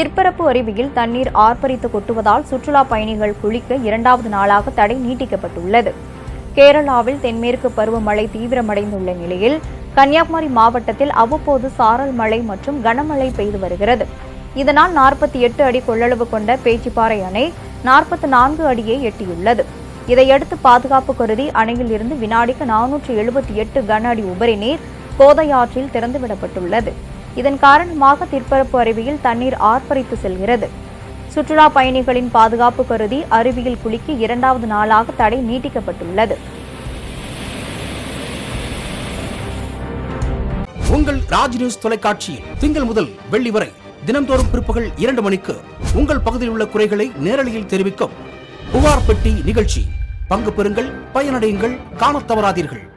திற்பரப்பு அருவியில் தண்ணீர் ஆர்ப்பரித்து கொட்டுவதால் சுற்றுலா பயணிகள் குளிக்க இரண்டாவது நாளாக தடை நீட்டிக்கப்பட்டுள்ளது. கேரளாவில் தென்மேற்கு பருவமழை தீவிரமடைந்துள்ள நிலையில் கன்னியாகுமரி மாவட்டத்தில் அவ்வப்போது சாரல் மழை மற்றும் கனமழை பெய்து வருகிறது. இதனால் நாற்பத்தி எட்டு அடி கொள்ளளவு கொண்ட பேச்சிப்பாறை அணை நாற்பத்தி நான்கு அடியை எட்டியுள்ளது. இதையடுத்து பாதுகாப்பு கருதி அணையில் இருந்து வினாடிக்கு நானூற்று எழுபத்தி எட்டு கன அடி உபரி நீர் கோதையாற்றில் திறந்துவிடப்பட்டுள்ளது. இதன் காரணமாக திற்பரப்பு அருவியில் தண்ணீர் ஆர்ப்பரித்து செல்கிறது. சுற்றுலா பயணிகளின் பாதுகாப்பு கருதி அருவியில் குளிக்க இரண்டாவது நாளாக தடை நீட்டிக்கப்பட்டுள்ளது. உங்கள் ராஜ் நியூஸ் தொலைக்காட்சியில் திங்கள் முதல் வெள்ளி வரை தினந்தோறும் பிற்பகல் இரண்டு மணிக்கு உங்கள் பகுதியில் உள்ள குறைகளை நேரலையில் தெரிவிக்கும் புகார் பெட்டி நிகழ்ச்சி. பங்கு பெறுங்கள் பயனடையுங்கள் காணத் தவறாதீர்கள்.